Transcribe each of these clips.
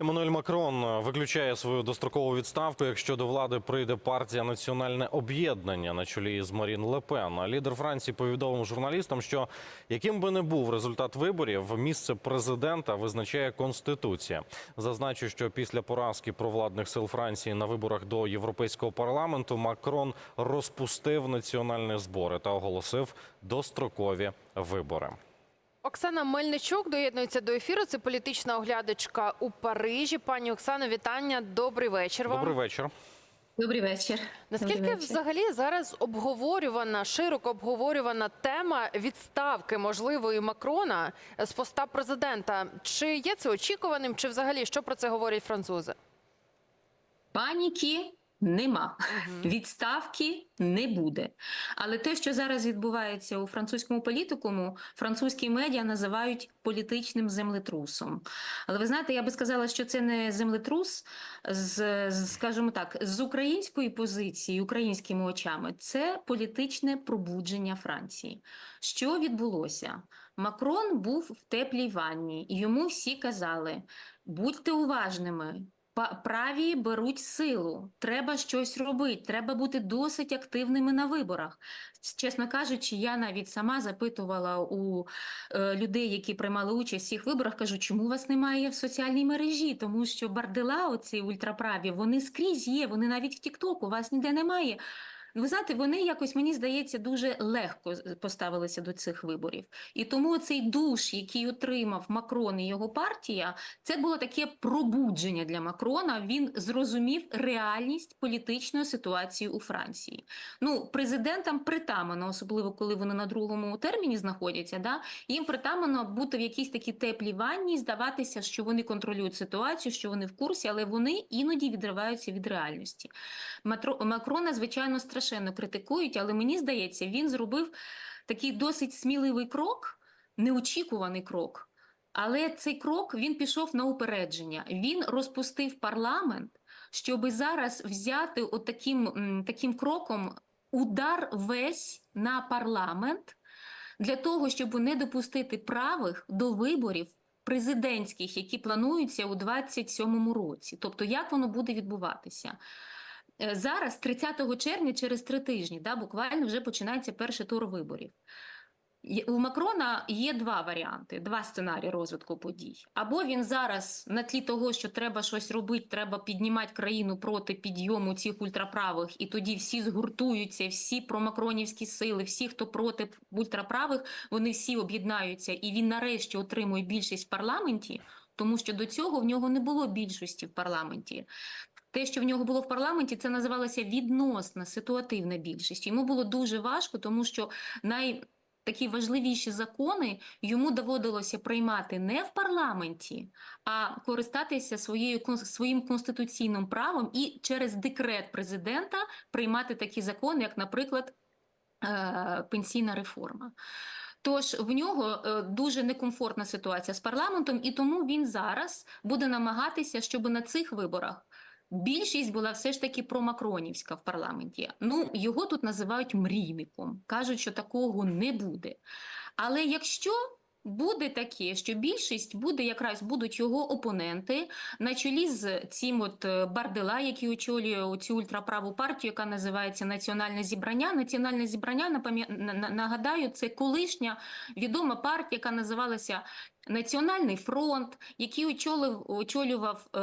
Еммануель Макрон виключає свою дострокову відставку, якщо до влади прийде партія Національне об'єднання на чолі з Марін Лепен. Лідер Франції повідомив журналістам, що яким би не був результат виборів, місце президента визначає конституція. Зазначу, що після поразки провладних сил Франції на виборах до Європейського парламенту Макрон розпустив національні збори та оголосив дострокові вибори. Оксана Мельничук доєднується до ефіру. Це політична оглядачка у Парижі. Пані Оксано, вітання. Добрий вечір. Вам Добрий вечір. Добрий вечір. наскільки Добрий вечір. взагалі зараз обговорювана широко обговорювана тема відставки можливої Макрона з поста президента? Чи є це очікуваним? Чи взагалі що про це говорять французи? паніки нема. Відставки не буде. Але те, що зараз відбувається у французькому політикуму, французькі медіа називають політичним землетрусом. Але ви знаєте, я би сказала, що це не землетрус, з, з, скажімо так, з української позиції, українськими очами, це політичне пробудження Франції. Що відбулося? Макрон був в теплій ванні, і йому всі казали: будьте уважними. Праві беруть силу, треба щось робити, треба бути досить активними на виборах. Чесно кажучи, я навіть сама запитувала у е, людей, які приймали участь в цих виборах, кажу, чому вас немає в соціальній мережі? Тому що бардела, оці ультраправі, вони скрізь є, вони навіть в Тіктоку, вас ніде немає. Ви знаєте, вони якось, мені здається, дуже легко поставилися до цих виборів. І тому цей душ, який отримав Макрон і його партія, це було таке пробудження для Макрона. Він зрозумів реальність політичної ситуації у Франції. Ну, президентам притамано, особливо коли вони на другому терміні знаходяться, да, їм притамано бути в якійсь такій теплій ванні, здаватися, що вони контролюють ситуацію, що вони в курсі, але вони іноді відриваються від реальності. Макрона, звичайно, страшенно критикують, але мені здається, він зробив такий досить сміливий крок, неочікуваний крок. Але цей крок він пішов на упередження. Він розпустив парламент, щоб зараз взяти от таким, таким кроком удар весь на парламент для того, щоб не допустити правих до виборів президентських, які плануються у 27-му році. Тобто, як воно буде відбуватися? Е, Зараз, 30 червня, через три тижні, да, буквально вже починається перший тур виборів. У Макрона є два варіанти, два сценарії розвитку подій. Або він зараз на тлі того, що треба щось робити, треба піднімати країну проти підйому цих ультраправих, і тоді всі згуртуються, всі промакронівські сили, всі, хто проти ультраправих, вони всі об'єднаються, і він нарешті отримує більшість в парламенті, тому що до цього в нього не було більшості в парламенті. Те, що в нього було в парламенті, це називалося відносна ситуативна більшість. Йому було дуже важко, тому що най такі важливіші закони йому доводилося приймати не в парламенті, а користатися своєю своїм конституційним правом і через декрет президента приймати такі закони, як, наприклад, е, пенсійна реформа. Тож в нього е, дуже некомфортна ситуація з парламентом, і тому він зараз буде намагатися, щоб на цих виборах більшість була все ж таки промакронівська в парламенті. Ну його тут називають мрійником, кажуть, що такого не буде. Але якщо буде таке, що більшість буде якраз будуть його опоненти на чолі з цим от е, Бардела, який очолює цю ультраправу партію, яка називається Національне зібрання. Національне зібрання нагадаю, це колишня відома партія, яка називалася Національний фронт, який очолив, очолював е,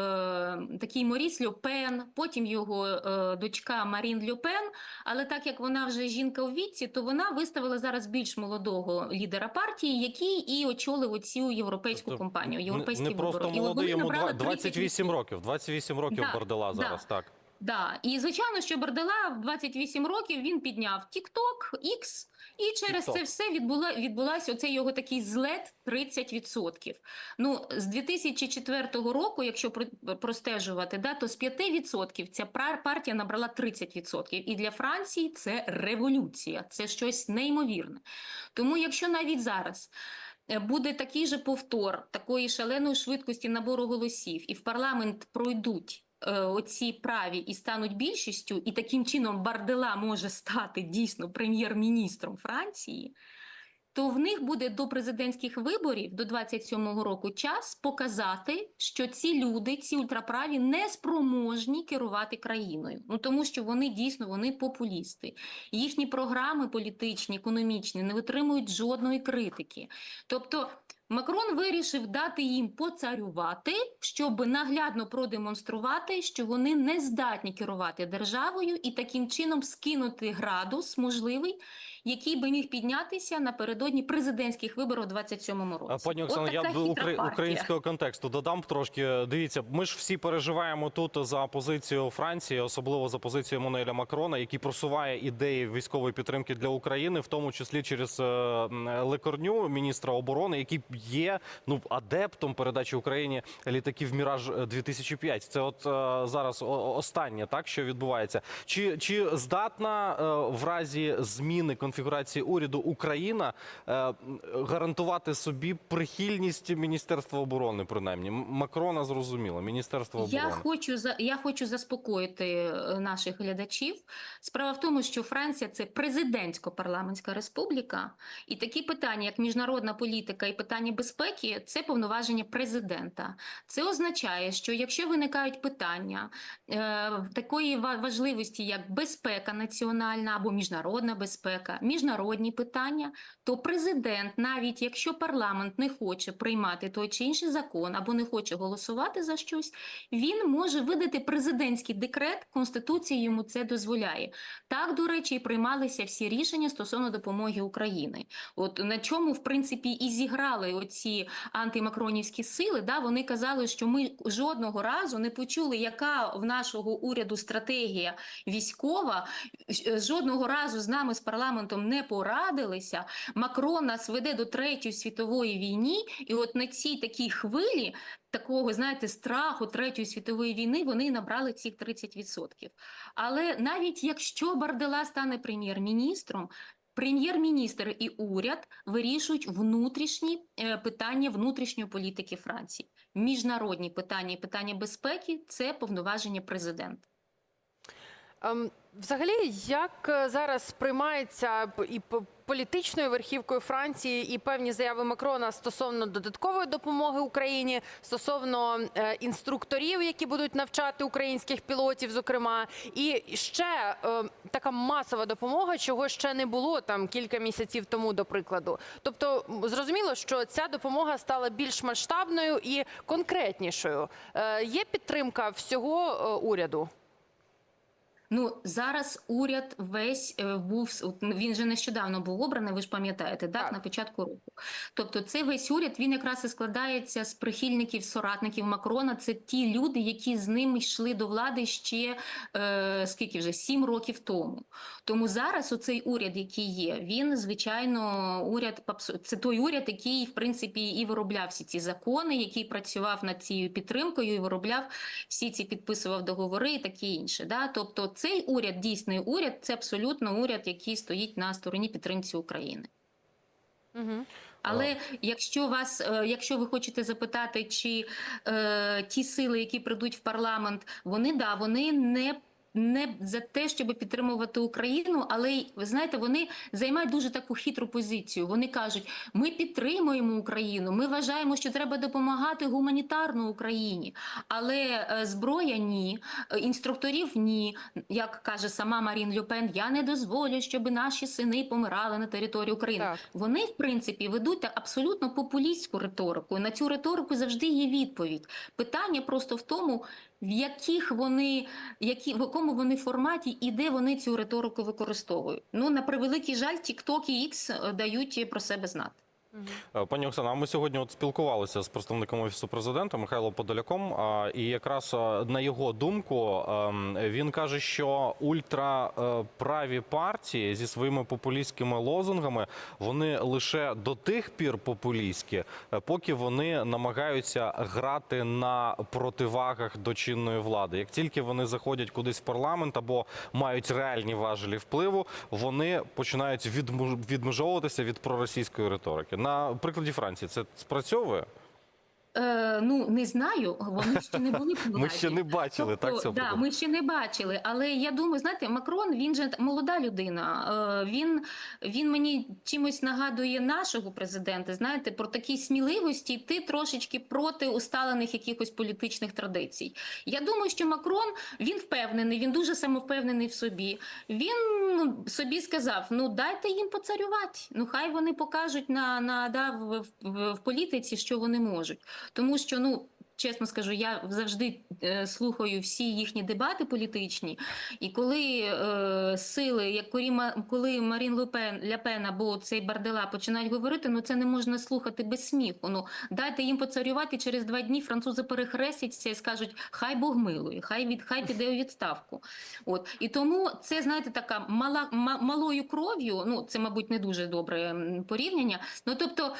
такий Моріс Льопен, потім його е, дочка Марін Льопен. Але так як вона вже жінка у віці, то вона виставила зараз більш молодого лідера партії, який і очолив оцю європейську Тобто компанію. Не, Європейські не просто вибори. Молодий, йому набрали два- 28 років. 28 років Да, Бардела да. зараз, так. Да, і звичайно, що Бардела в 28 років він підняв TikTok, X, і через TikTok. це все відбула, відбулася оцей його такий злет 30%. Ну, з 2004 року, якщо простежувати, да, то з 5% ця партія набрала 30%. І для Франції це революція, це щось неймовірне. Тому якщо навіть зараз е, буде такий же повтор такої шаленої швидкості набору голосів, і в парламент пройдуть оці праві і стануть більшістю, і таким чином Бардела може стати дійсно прем'єр-міністром Франції. то в них буде до президентських виборів до 27-го року час показати, що ці люди, ці ультраправі, не спроможні керувати країною. Ну тому що вони дійсно вони популісти. Їхні програми політичні, економічні не витримують жодної критики. Тобто Макрон вирішив дати їм поцарювати, щоб наглядно продемонструвати, що вони не здатні керувати державою, і таким чином скинути градус можливий, який би міг піднятися напередодні президентських виборів у 27-му році. Пані Оксано, я укра- партія. українського контексту додам трошки. Дивіться, ми ж всі переживаємо тут за позицію Франції, особливо за позицію Еммануеля Макрона, який просуває ідеї військової підтримки для України, в тому числі через е, Лекорню, міністра оборони, який є ну адептом передачі Україні літаків Міраж 2005 Це от е, зараз останнє, так що відбувається. Чи, чи здатна е, в разі зміни конфігурації уряду Україна е, гарантувати собі прихильність Міністерства оборони, принаймні Макрона зрозуміло, Міністерство Я хочу за я хочу заспокоїти е, наших глядачів. Справа в тому, що Франція це президентсько-парламентська республіка, і такі питання, як міжнародна політика і питання безпеки, це повноваження президента. Це означає, що якщо виникають питання е, такої ва- важливості, як безпека національна або міжнародна безпека, міжнародні питання, то президент, навіть якщо парламент не хоче приймати той чи інший закон або не хоче голосувати за щось, він може видати президентський декрет. Конституція йому це дозволяє. Так, до речі, і приймалися всі рішення стосовно допомоги Україні. От на чому, в принципі, і зіграли оці антимакронівські сили. Да, вони казали, що ми жодного разу не почули, яка в нашого уряду стратегія військова. Жодного разу з нами з парламентом не порадилися. Макрон нас веде до третьої світової війни, і от на цій такій хвилі такого, знаєте, страху третьої світової війни вони набрали цих 30%. Але навіть якщо Бардела стане прем'єр-міністром, прем'єр-міністр і уряд вирішують внутрішні е, питання внутрішньої політики Франції. Міжнародні питання і питання безпеки це повноваження президента. Ем, Взагалі, як е, зараз сприймається і політичною верхівкою Франції і певні заяви Макрона стосовно додаткової допомоги Україні, стосовно е, інструкторів, які будуть навчати українських пілотів, зокрема, і ще е, така масова допомога, чого ще не було там кілька місяців тому, до прикладу. Тобто, зрозуміло, що ця допомога стала більш масштабною і конкретнішою. Є підтримка всього уряду. Ну зараз уряд весь е, був він же нещодавно був обраний. Ви ж пам'ятаєте, так, Так. на початку року. Тобто, цей весь уряд він якраз і складається з прихильників, соратників Макрона. Це ті люди, які з ним йшли до влади ще е, скільки вже сім років тому. Тому зараз оцей уряд, який є, він звичайно уряд це той уряд, який в принципі і виробляв всі ці закони, який працював над цією підтримкою і виробляв всі ці підписував договори і таке інше. Да? Тобто цей уряд, дійсний уряд, це абсолютно уряд, який стоїть на стороні підтримці України. Угу. Але якщо вас, е, якщо ви хочете запитати, чи е, ті сили, які прийдуть в парламент, вони да, вони не. Не за те, щоб підтримувати Україну, але ви знаєте, вони займають дуже таку хитру позицію. Вони кажуть: ми підтримуємо Україну, ми вважаємо, що треба допомагати гуманітарно Україні, але е, зброя ні, е, інструкторів ні. Як каже сама Марін Люпен, я не дозволю, щоб наші сини помирали на території України. Так. Вони, в принципі, ведуть абсолютно популістську риторику. На цю риторику завжди є відповідь. Питання просто в тому, в яких вони, які, в якому вони форматі і де вони цю риторику використовують. Ну, на превеликий жаль, TikTok і X е, дають про себе знати. Е, Пані Оксана, ми сьогодні от спілкувалися з представником офісу президента Михайлом Подоляком. І якраз е, на його думку ем, він каже, що ультраправі партії зі своїми популістськими лозунгами вони лише до тих пір популістські, е, поки вони намагаються грати на противагах до чинної влади. Як тільки вони заходять кудись в парламент або мають реальні важелі впливу, вони починають відмежовуватися від проросійської риторики. На прикладі Франції це спрацьовує? Е, ну не знаю, вони ще не були при Ми ще не бачили так цього. да, ми ще не бачили, але я думаю, знаєте, Макрон він же молода людина. Е, Він, він мені чимось нагадує нашого президента. Знаєте, про такі сміливості йти трошечки проти усталених якихось політичних традицій. Я думаю, що Макрон він впевнений, він дуже самовпевнений в собі. Він собі сказав: ну дайте їм поцарювати. Ну хай вони покажуть на, на да, в, в, в політиці, що вони можуть. Тому що ну. Чесно скажу, я завжди е, слухаю всі їхні дебати політичні, і коли е, сили, як коли, Ма- коли Марін Лепен, Ляпен або цей Бардела починають говорити, ну це не можна слухати без сміху. Ну дайте їм поцарювати через два дні. Французи перехрестяться і скажуть, хай Бог милує, хай від хай піде у відставку. От і тому це знаєте така мала ма- малою кров'ю. Ну це мабуть не дуже добре порівняння. Ну тобто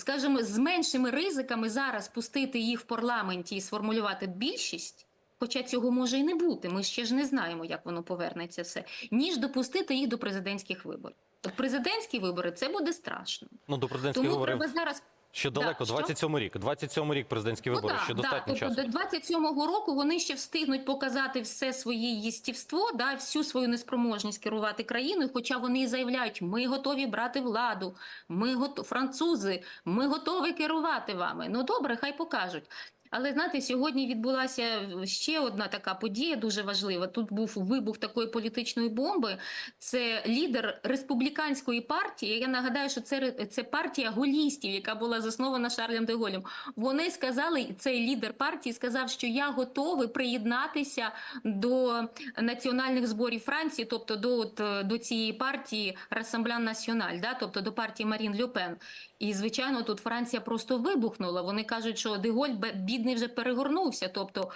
скажімо, з меншими ризиками зараз пустити їх в парламенті і сформулювати більшість. Хоча цього може і не бути, ми ще ж не знаємо, як воно повернеться все, ніж допустити їх до президентських виборів. От президентські вибори це буде страшно. Ну до президентських Тому виборів треба зараз ще далеко. да, 27 рік. 27 рік президентські вибори. Ну, ще да, достатньо да. часу. Тобто до 27-го року вони ще встигнуть показати все своє їстівство, да, всю свою неспроможність керувати країною. Хоча вони і заявляють, ми готові брати владу, ми готові французи, ми готові керувати вами. Ну добре, хай покажуть. Але знаєте, сьогодні відбулася ще одна така подія дуже важлива. Тут був вибух такої політичної бомби. Це лідер республіканської партії. Я нагадаю, що це, це партія голістів, яка була заснована Шарлем де Голем. Вони сказали, цей лідер партії сказав, що я готовий приєднатися до національних зборів Франції, тобто до, от, до цієї партії Рассамблян Національ, да, тобто до партії Марін Люпен. І звичайно, тут Франція просто вибухнула. Вони кажуть, що Деголь бідний вже перегорнувся. Тобто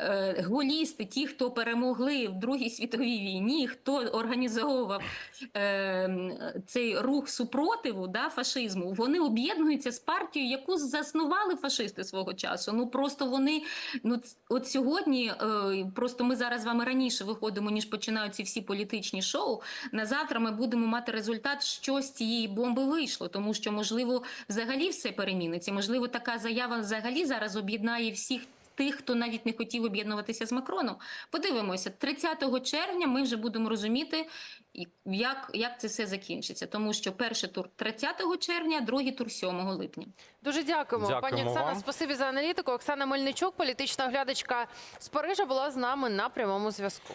е, голісти, ті, хто перемогли в Другій світовій війні, хто організовував е, цей рух супротиву да, фашизму, вони об'єднуються з партією, яку заснували фашисти свого часу. Ну просто вони ну от сьогодні, е, просто ми зараз з вами раніше виходимо, ніж починаються всі політичні шоу. На завтра ми будемо мати результат, що з цієї бомби вийшло, тому що можливо взагалі все переміниться. Можливо, така заява взагалі зараз об'єднає всіх. Тих, хто навіть не хотів об'єднуватися з Макроном, подивимося, 30 червня ми вже будемо розуміти, як, як це все закінчиться. Тому що перший тур 30 червня, другий тур 7 липня. Дуже дякуємо, Дякуємо пані Оксана. вам. Спасибі за аналітику. Оксана Мельничук, політична оглядачка з Парижа, була з нами на прямому зв'язку.